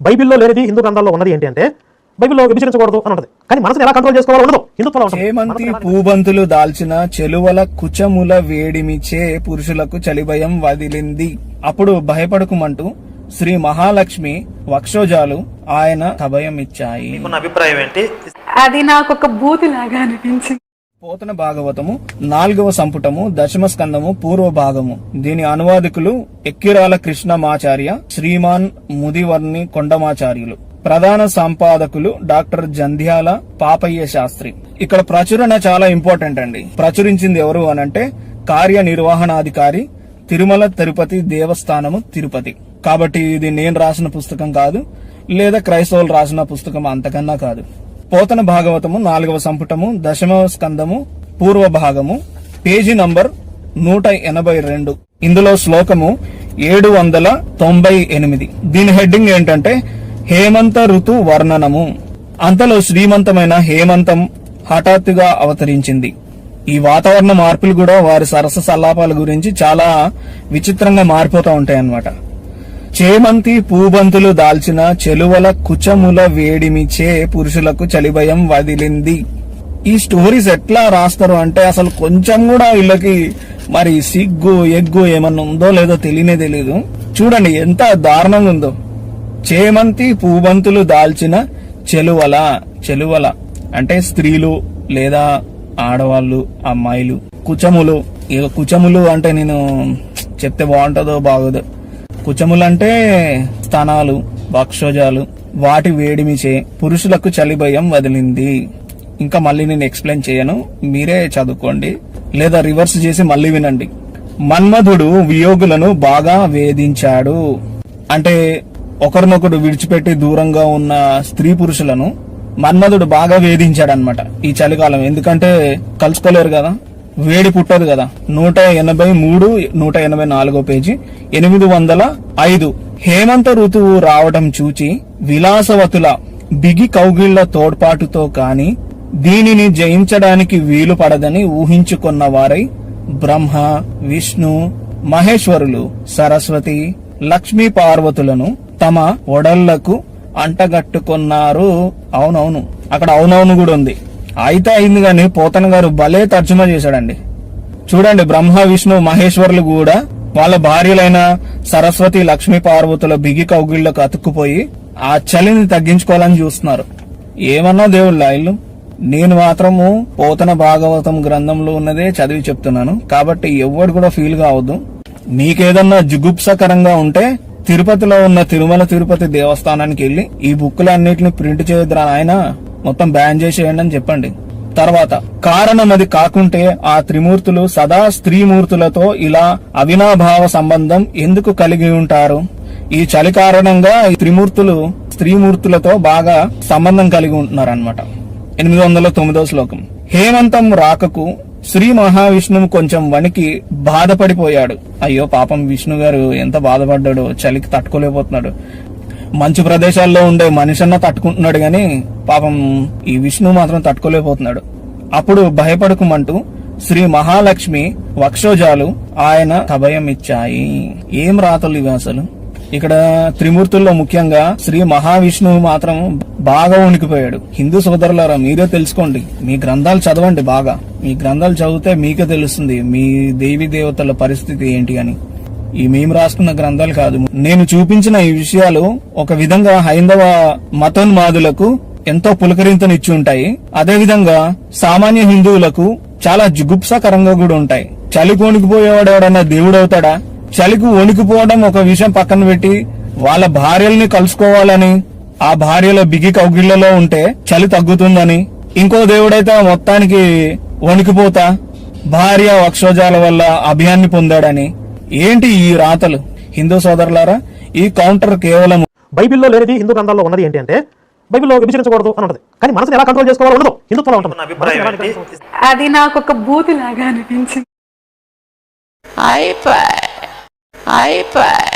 బైబిల్లో లేనిది హిందూ గ్రంథాల్లో ఉన్నది ఏంటి అంటే బైబిల్లో విభజించకూడదు అని ఉంటుంది. కానీ మనసుని ఎలా కంట్రోల్ చేసుకోవాలో ఉండదు. హిందుత్వంలో ఎలా- పూబంతులు దాల్చిన చెలువల కుచముల వేడిమిచే పురుషులకు చలిభయం వదిలింది. అప్పుడు భయపడకుమంటూ శ్రీ మహాలక్ష్మి వక్షోజాలు ఆయన అభయం ఇచ్చాయి అభిప్రాయం ఏంటి? అది నాకు ఒక బూతిలాగా అనిపించింది. పోతన భాగవతము నాలుగవ సంపుటము దశమ స్కందము పూర్వ భాగము. దీని అనువాదకులు ఎక్కిరాల కృష్ణమాచార్య శ్రీమాన్ ముదివర్ణి కొండమాచార్యులు. ప్రధాన సంపాదకులు డాక్టర్ జంధ్యాల పాపయ్య శాస్త్రి. ఇక్కడ ప్రచురణ చాలా ఇంపార్టెంట్ అండి. ప్రచురించింది ఎవరు అనంటే కార్యనిర్వహణాధికారి తిరుమల తిరుపతి దేవస్థానము తిరుపతి. కాబట్టి ఇది నేను రాసిన పుస్తకం కాదు లేదా క్రైస్తవులు రాసిన పుస్తకం అంతకన్నా కాదు. పోతన భాగవతము నాలుగవ సంపుటము దశమ స్కందము పూర్వ భాగము పేజీ నంబర్ నూట ఎనభై రెండు. ఇందులో శ్లోకము ఏడు వందల తొంభై ఎనిమిది. దీని హెడ్డింగ్ ఏంటంటే హేమంత ఋతు వర్ణనము. అంతలో శ్రీమంతమైన హేమంతం హఠాత్తుగా అవతరించింది. ఈ వాతావరణ మార్పులు కూడా వారి సరస సల్లాపాల గురించి చాలా విచిత్రంగా మారిపోతూ ఉంటాయి అన్నమాట చేమంతి పూబంతులు దాల్చిన చెలువల కుచముల వేడిమిచే పురుషులకు చలిభయం వదిలింది. ఈ స్టోరీస్ ఎట్లా రాస్తారు అంటే అసలు కొంచెం కూడా వీళ్ళకి మరి సిగ్గు ఎగ్గు ఏమన్నా ఉందో లేదో తెలియనే తెలీదు చూడండి ఎంత దారుణంగా ఉందో. చేమంతి పూబంతులు దాల్చిన చెలువల చెలువల అంటే స్త్రీలు లేదా ఆడవాళ్ళు అమ్మాయిలు కుచములు. ఇక కుచములు అంటే నేను చెప్తే బాగుంటుందో బాగోదో. కుచములు అంటే స్తనాలు వక్షోజాలు వాటి వేడిమిచే పురుషులకు చలిభయం వదిలింది. ఇంకా మళ్ళీ నేను ఎక్స్ప్లెయిన్ చేయను మీరే చదువుకోండి లేదా రివర్స్ చేసి మళ్ళీ వినండి. మన్మధుడు వియోగులను బాగా వేధించాడు. అంటే ఒకరినొకరు విడిచిపెట్టి దూరంగా ఉన్న స్త్రీ పురుషులను మన్మధుడు బాగా వేధించాడనమాట ఈ చలికాలం. ఎందుకంటే కలుసుకోలేరు కదా. వేడి పుట్టదు కదా. నూట ఎనభై మూడు నూట ఎనభై నాలుగో పేజీ ఎనిమిది వందల ఐదు. హేమంత ఋతువు రావటం చూచి విలాసవతుల బిగి కౌగిళ్ళ తోడ్పాటుతో కాని దీనిని జయించడానికి వీలు పడదని ఊహించుకున్న వారై బ్రహ్మ విష్ణు మహేశ్వరులు సరస్వతి లక్ష్మీ పార్వతులను తమ ఒడళ్ళకు అంటగట్టుకున్నారు. అవునవును. అక్కడ అవునవును కూడా ఉంది. అయితే అయింది కానీ పోతన గారు భలే తర్జుమా చేశాడండి. చూడండి బ్రహ్మ విష్ణు మహేశ్వరులు కూడా వాళ్ళ భార్యలైన సరస్వతి లక్ష్మీ పార్వతుల బిగి కౌగిళ్ళకు అతుక్కుపోయి ఆ చలిని తగ్గించుకోవాలని చూస్తున్నారు. ఏమన్నా దేవుళ్ళ ఇల్లు? నేను మాత్రము పోతన భాగవతం గ్రంథంలో ఉన్నదే చదివి చెప్తున్నాను. కాబట్టి ఎవ్వడు కూడా ఫీల్ కావద్దు. మీకేదన్నా జుగుప్సకరంగా ఉంటే తిరుపతిలో ఉన్న తిరుమల తిరుపతి దేవస్థానానికి వెళ్ళి ఈ బుక్కులన్నిటిని ప్రింట్ చేయొద్దురా ఆయన మొత్తం బ్యాన్ చేసేయండి అని చెప్పండి. తర్వాత కారణం అది కాకుంటే ఆ త్రిమూర్తులు సదా స్త్రీమూర్తులతో ఇలా అవినాభావ సంబంధం ఎందుకు కలిగి ఉంటారు? ఈ చలి కారణంగా ఈ త్రిమూర్తులు స్త్రీమూర్తులతో బాగా సంబంధం కలిగి ఉంటున్నారు అనమాట ఎనిమిది వందల తొమ్మిదో శ్లోకం. హేమంతం రాకకు శ్రీ మహావిష్ణువు కొంచెం వణికి బాధపడిపోయాడు. అయ్యో పాపం విష్ణు గారు ఎంత బాధపడ్డాడు చలికి తట్టుకోలేకపోతున్నాడు. మంచు ప్రదేశాల్లో ఉండే మనిషన్న తట్టుకుంటున్నాడు గాని పాపం ఈ విష్ణు మాత్రం తట్టుకోలేకపోతున్నాడు. అప్పుడు భయపడకుమంటూ శ్రీ మహాలక్ష్మి వక్షోజాలు ఆయన అభయం ఇచ్చాయి ఏం రాతలు ఇవి అసలు? ఇక్కడ త్రిమూర్తుల్లో ముఖ్యంగా శ్రీ మహావిష్ణువు మాత్రం బాగా ఉనికిపోయాడు హిందూ సోదరులారా మీరే తెలుసుకోండి. మీ గ్రంథాలు చదవండి బాగా. మీ గ్రంథాలు చదివితే మీకే తెలుస్తుంది మీ దేవి దేవతల పరిస్థితి ఏంటి అని. ఈ మేము రాసుకున్న గ్రంథాలు కాదు. నేను చూపించిన ఈ విషయాలు ఒక విధంగా హైందవ మతోన్మాదులకు ఎంతో పులకరింతనిచ్చి ఉంటాయి. అదే విధంగా సామాన్య హిందువులకు చాలా జుగుప్సాకరంగా కూడా ఉంటాయి. చలికి కొనికిపోయేవాడు ఎవడన్నా దేవుడవుతాడా చలికి వణికిపోవడం ఒక విషయం పక్కన పెట్టి వాళ్ళ భార్యల్ని కలుసుకోవాలని ఆ భార్యలో బిగి కౌగిళ్ళలో ఉంటే చలి తగ్గుతుందని ఇంకో దేవుడైతే మొత్తానికి వణికిపోతా భార్య వక్షోజాల వల్ల అభయాన్ని పొందాడని ఏంటి ఈ రాతలు? హిందూ సోదరులారా ఈ కౌంటర్ కేవలం బైబిల్లో లేనిది హిందూ గ్రంథాల్లో ఉన్నది ఏంటి అంటే బైబిల్లో విభజించకూడదు అని ఉంటుంది. కానీ మనసుని ఎలా కంట్రోల్ చేసుకోవాలో ఉండదు. హిందుత్వంలో ఉంటుంది? అది నాకు ఒక బూతిలాగా అనిపించింది. iPad, iPad.